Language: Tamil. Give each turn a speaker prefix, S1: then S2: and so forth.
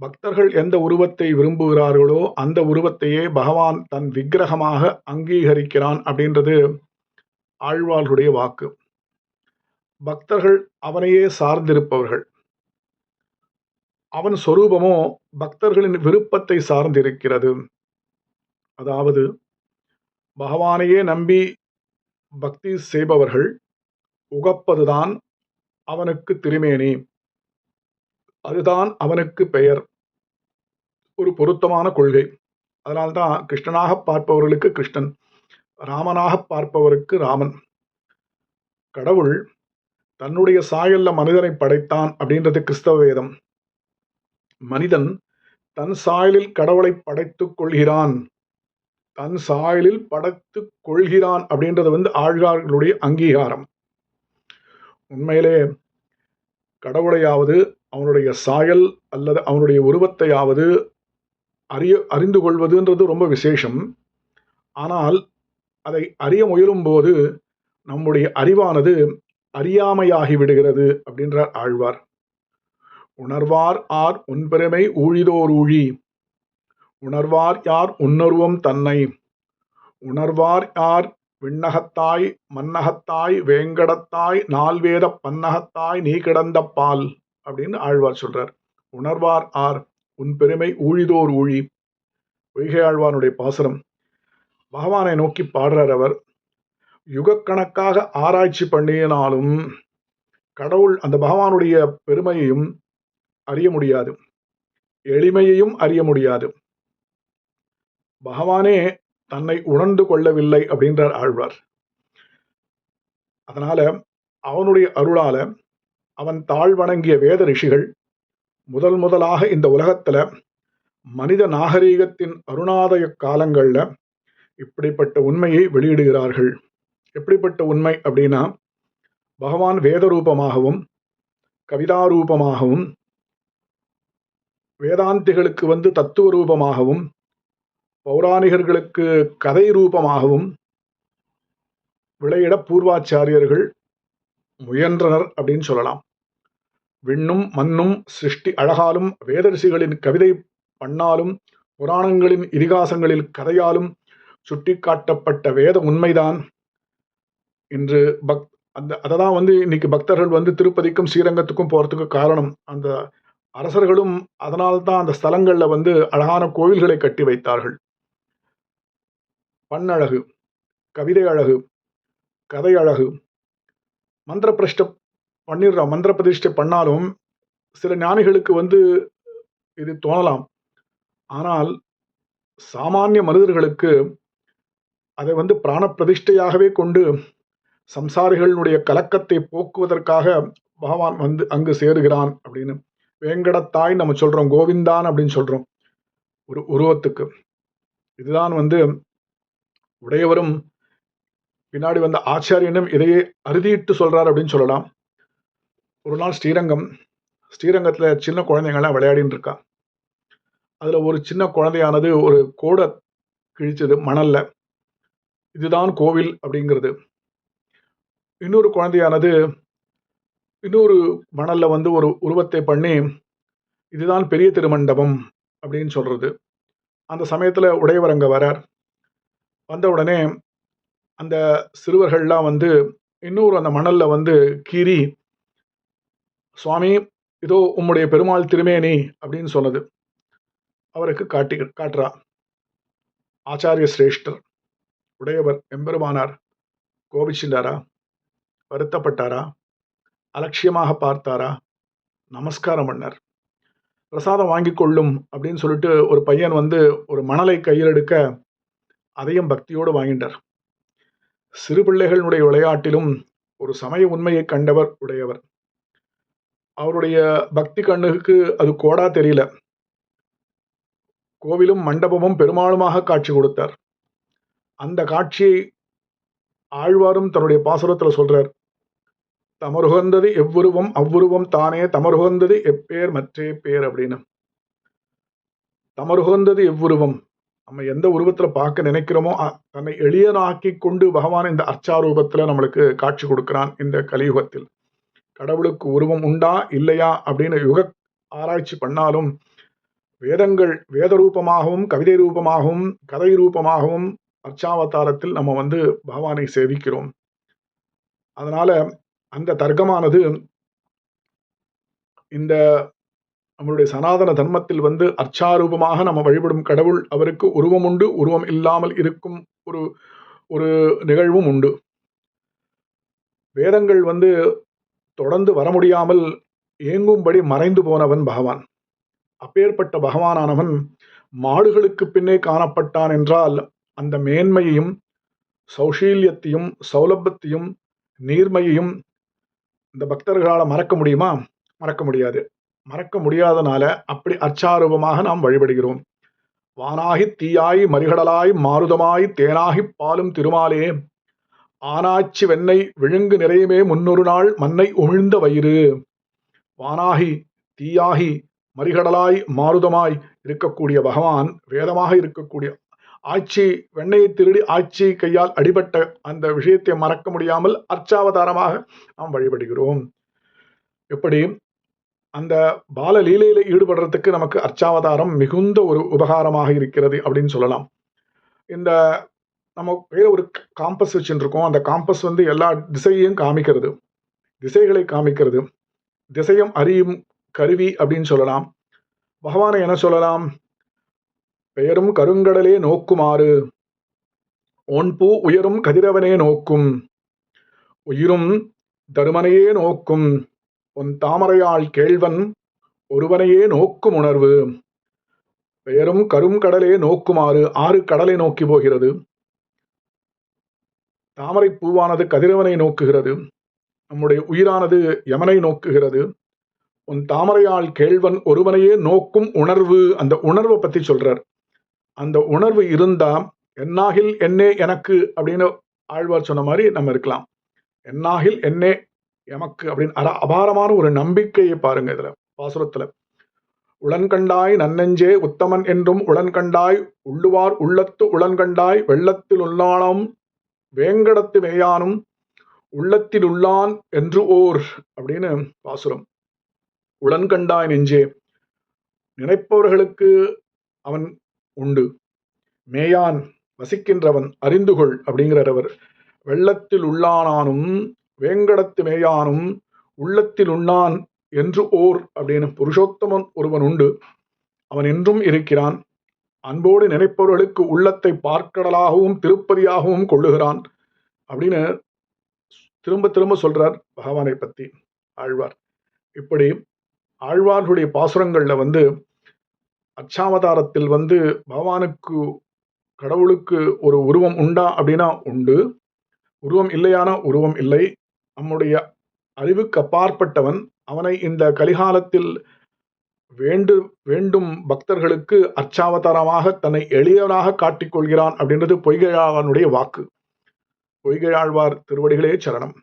S1: பக்தர்கள் எந்த உருவத்தை விரும்புகிறார்களோ அந்த உருவத்தையே பகவான் தன் விக்கிரகமாக அங்கீகரிக்கிறான் அப்படின்றது ஆழ்வார்களுடைய வாக்கு. பக்தர்கள் அவனையே சார்ந்திருப்பவர்கள். அவன் சொரூபமோ பக்தர்களின் விருப்பத்தை சார்ந்திருக்கிறது. அதாவது பகவானையே நம்பி பக்தி செய்பவர்கள் உகப்பதுதான் அவனுக்கு திருமேனி. அதுதான் அவனுக்கு பெயர். ஒரு பொருத்தமான கொள்கை. அதனால்தான் கிருஷ்ணனாக பார்ப்பவர்களுக்கு கிருஷ்ணன் ராமனாக பார்ப்பவருக்கு ராமன். கடவுள் தன்னுடைய சாயல்ல மனிதனை படைத்தான் அப்படின்றது கிறிஸ்தவ வேதம். மனிதன் தன் சாயலில் கடவுளை படைத்துக் கொள்கிறான். தன் சாயலில் படைத்துக் கொள்கிறான் அப்படின்றது வந்து ஆழ்வார்களுடைய அங்கீகாரம். உண்மையிலே கடவுளையாவது அவனுடைய சாயல் அல்லது அவனுடைய உருவத்தையாவது அறிய அறிந்து கொள்வதுன்றது ரொம்ப விசேஷம். ஆனால் அதை அறிய முயலும்போது நம்முடைய அறிவானது அறியாமையாகி விடுகிறது அப்படின்றார் ஆழ்வார். உணர்வார் ஆர் உன்பெருமை ஊழிதோர் ஊழி. உணர்வார் யார் உன்னருவம் தன்னை. உணர்வார் யார் விண்ணகத்தாய் மன்னகத்தாய் வேங்கடத்தாய் நால்வேத பன்னகத்தாய் நீ கிடந்த பால் அப்படின்னு ஆழ்வார் சொல்றார். உணர்வார் ஆர் உன் பெருமை ஊழிதோர் ஊழி. பொய்கை ஆழ்வானுடைய பாசனம். பகவானை நோக்கி பாடுறார் அவர். யுகக்கணக்காக ஆராய்ச்சி பண்ணினாலும் கடவுள் அந்த பகவானுடைய பெருமையையும் அறிய முடியாது. எளிமையையும் அறிய முடியாது. பகவானே தன்னை உணர்ந்து கொள்ளவில்லை அப்படின்றார் ஆழ்வார். அதனால அவனுடைய அருளால அவன் தாழ் வணங்கிய வேத ரிஷிகள் முதல் முதலாக இந்த உலகத்துல மனித நாகரீகத்தின் அருணாதய காலங்கள்ல இப்படிப்பட்ட உண்மையை வெளியிடுகிறார்கள். எப்படிப்பட்ட உண்மை அப்படின்னா பகவான் வேதரூபமாகவும் கவிதாரூபமாகவும் கவிதா ரூபமாகவும் வேதாந்திகளுக்கு வந்து தத்துவ ரூபமாகவும் பௌராணிகர்களுக்கு கதை ரூபமாகவும் விளையிட பூர்வாச்சாரியர்கள் முயன்றனர் அப்படின்னு சொல்லலாம். விண்ணும் மண்ணும் சிருஷ்டி அழகாலும் வேதரிசிகளின் கவிதை பண்ணாலும் புராணங்களின் இதிகாசங்களில் கதையாலும் சுட்டிக்காட்டப்பட்ட வேத உண்மைதான். இன்று பக் அந்த அதை தான் வந்து இன்னைக்கு பக்தர்கள் வந்து திருப்பதிக்கும் ஸ்ரீரங்கத்துக்கும் போகிறதுக்கு காரணம். அந்த அரசர்களும் அதனால்தான் அந்த ஸ்தலங்களில் வந்து அழகான கோவில்களை கட்டி வைத்தார்கள். பண்ணழகு கவிதை அழகு கதை அழகு மந்திர பிரஷ்ட பண்ணிடுறா மந்திர பிரதிஷ்டை பண்ணாலும் சில ஞானிகளுக்கு வந்து இது தோணலாம். ஆனால் சாமானிய மனிதர்களுக்கு அதை வந்து பிராண பிரதிஷ்டையாகவே கொண்டு சம்சாரிகளுடைய கலக்கத்தை போக்குவதற்காக பகவான் வந்து அங்கு சேருகிறான் அப்படின்னு வேங்கடத்தாய் நம்ம சொல்றோம் கோவிந்தான் அப்படின்னு சொல்றோம். ஒரு உருவத்துக்கு. இதுதான் வந்து உடையவரும் பின்னாடி வந்த ஆச்சாரியனும் இதையே அறுதியிட்டு சொல்றார் அப்படின்னு சொல்லலாம். ஒரு நாள் ஸ்ரீரங்கம் ஸ்ரீரங்கத்தில் சின்ன குழந்தைங்கள்லாம் விளையாடின்னு இருக்கா. அதில் ஒரு சின்ன குழந்தையானது ஒரு கோடை கிழிச்சது மணலில். இதுதான் கோவில் அப்படிங்கிறது. இன்னொரு குழந்தையானது இன்னொரு மணலில் வந்து ஒரு உருவத்தை பண்ணி இதுதான் பெரிய திருமண்டபம் அப்படின்னு சொல்கிறது அந்த சமயத்தில் உடையவர் வரார். வந்த உடனே அந்த சிறுவர்கள்லாம் வந்து இன்னொரு அந்த மணலில் வந்து கீறி சுவாமி இதோ உம்முடைய பெருமாள் திருமேனி அப்படின்னு சொன்னது. அவருக்கு காட்டி காட்டுறா. ஆச்சாரிய சிரேஷ்டர் உடையவர் எம்பெருமானார் கோபிச்சுண்டாரா? வருத்தப்பட்டாரா? அலட்சியமாக பார்த்தாரா? நமஸ்காரம் பண்ணார். பிரசாதம் வாங்கி கொள்ளும் அப்படின்னு சொல்லிட்டு ஒரு பையன் வந்து ஒரு மணலை கையில் எடுக்க அதையும் பக்தியோடு வாங்கினார் சிறு பிள்ளைகளுடைய விளையாட்டிலும் ஒரு சமய உண்மையை கண்டவர் உடையவர். அவருடைய பக்தி கண்ணுக்கு அது கோடா தெரியல. கோவிலும் மண்டபமும் பெருமாளுமாக காட்சி கொடுத்தார். அந்த காட்சியை ஆழ்வாரும் தன்னுடைய பாசுரத்துல சொல்றார். தமருகந்தது எவ்வுருவம் அவ்வுருவம் தானே தமருகந்தது எப்பேர் மற்றே பேர் அப்படின்னு. தமருகந்தது எவ்வுருவம்? நம்ம எந்த உருவத்தில் பார்க்க நினைக்கிறோமோ தன்னை எளியனாக்கி கொண்டு பகவான் இந்த அர்ச்சாரூபத்துல நம்மளுக்கு காட்சி கொடுக்கிறான் இந்த கலியுகத்தில். கடவுளுக்கு உருவம் உண்டா இல்லையா அப்படின்னு யுக ஆராய்ச்சி பண்ணாலும் வேதங்கள் வேத ரூபமாகவும் கவிதை ரூபமாகவும் கதை ரூபமாகவும் அர்ச்சாவதாரத்தில் நம்ம வந்து பகவானை சேவிக்கிறோம். அதனால அந்த தர்க்கமானது இந்த நம்மளுடைய சனாதன தர்மத்தில் வந்து அர்ச்சாரூபமாக நம்ம வழிபடும் கடவுள் அவருக்கு உருவம் உண்டு உருவம் இல்லாமல் இருக்கும் ஒரு ஒரு நிகழ்வும் உண்டு. வேதங்கள் வந்து தொடர்ந்து வர முடியாமல் ஏங்கும்படி மறைந்து போனவன் பகவான். அப்பேற்பட்ட பகவானானவன் மாடுகளுக்கு பின்னே காணப்பட்டான் என்றால் அந்த மேன்மையையும் சௌஷீல்யத்தையும் சௌலபத்தையும் நீர்மையையும் இந்த பக்தர்களால் மறக்க முடியுமா? மறக்க முடியாது. மறக்க முடியாதனால அப்படி அச்சாரூபமாக நாம் வழிபடுகிறோம். வானாகி தீயாய் மறிகடலாய் மாருதமாய் தேனாகி பாலும் திருமாலே ஆனாச்சி வெண்ணெய் விழுங்கு நிறையுமே முன்னொரு நாள் மண்ணை உமிழ்ந்த வயிறு. வானாகி தீயாகி மறிகடலாய் மாருதமாய் இருக்கக்கூடிய பகவான் வேதமாக இருக்கக்கூடிய ஆட்சி வெண்ணையை திருடி ஆட்சி கையால் அடிபட்ட அந்த விஷயத்தை மறக்க முடியாமல் அர்ச்சாவதாரமாக நாம் வழிபடுகிறோம். எப்படி? அந்த பால லீலையில ஈடுபடுறதுக்கு நமக்கு அர்ச்சாவதாரம் மிகுந்த ஒரு உபகாரமாக இருக்கிறது அப்படின்னு சொல்லலாம். இந்த நம்ம கையில் ஒரு காம்பஸ் வச்சுருக்கோம் அந்த காம்பஸ் வந்து எல்லா திசையையும் காமிக்கிறது. திசைகளை காமிக்கிறது. திசையும் அறியும் கருவி அப்படின்னு சொல்லலாம். பகவானை என்ன சொல்லலாம்? பெயரும் கருங்கடலே நோக்குமாறு. ஒன்பூ உயரும் கதிரவனே நோக்கும். உயிரும் தருமனையே நோக்கும். உன் தாமரையால் கேள்வன் ஒருவனையே நோக்கும் உணர்வு. பெயரும் கரும் கடலே நோக்குமாறு. ஆறு கடலை நோக்கி போகிறது. தாமரை பூவானது கதிரவனை நோக்குகிறது. நம்முடைய உயிரானது யமனை நோக்குகிறது. உன் தாமரையால் கேள்வன் ஒருவனையே நோக்கும் உணர்வு அந்த உணர்வை பத்தி சொல்றார். அந்த உணர்வு இருந்தா என்னாகில் என்னே எனக்கு அப்படின்னு ஆழ்வார் சொன்ன மாதிரி நம்ம இருக்கலாம். என்னாகில் என்னே எமக்கு அப்படின்னு அர அபாரமான ஒரு நம்பிக்கையை பாருங்க இதுல பாசுரத்துல உளன்கண்டாய் நன்னெஞ்சே உத்தமன் என்றும் உளன்கண்டாய் உள்ளுவார் உள்ளத்து உளன்கண்டாய் வெள்ளத்தில் உள்ளானம் வேங்கடத்து மேயானும் உள்ளத்தில் உள்ளான் என்று ஓர் அப்படின்னு பாசுரம் உளன்கண்டாய் நெஞ்சே நினைப்பவர்களுக்கு அவன் உண்டு. மேயான் வசிக்கின்றவன் அறிந்துகொள் அப்படிங்கிறவர் வெள்ளத்தில் உள்ளானானும் வேங்கடத்து மேயானும் உள்ளத்தில் உண்ணான் என்று ஓர் அப்படின்னு. புருஷோத்தமன் ஒருவன் உண்டு. அவன் என்றும் இருக்கிறான். அன்போடு நினைப்பவர்களுக்கு உள்ளத்தை பார்க்கடலாகவும் திருப்பதியாகவும் கொள்ளுகிறான். அப்படின்னு திரும்ப திரும்ப சொல்றார் பகவானை பத்தி ஆழ்வார். இப்படி ஆழ்வார்களுடைய பாசுரங்கள்ல வந்து அச்சாவதாரத்தில் வந்து பகவானுக்கு கடவுளுக்கு ஒரு உருவம் உண்டா அப்படின்னா உண்டு. உருவம் இல்லையான உருவம் இல்லை. நம்முடைய அறிவுக்கு அப்பாற்பட்டவன் அவனை இந்த கலிகாலத்தில் வேண்டு வேண்டும் பக்தர்களுக்கு அச்சாவதாரமாக தன்னை எளியவனாக காட்டிக்கொள்கிறான் அப்படின்றது பொய்கையாளனுடைய வாக்கு. பொய்கையாழ்வார் திருவடிகளே சரணம்.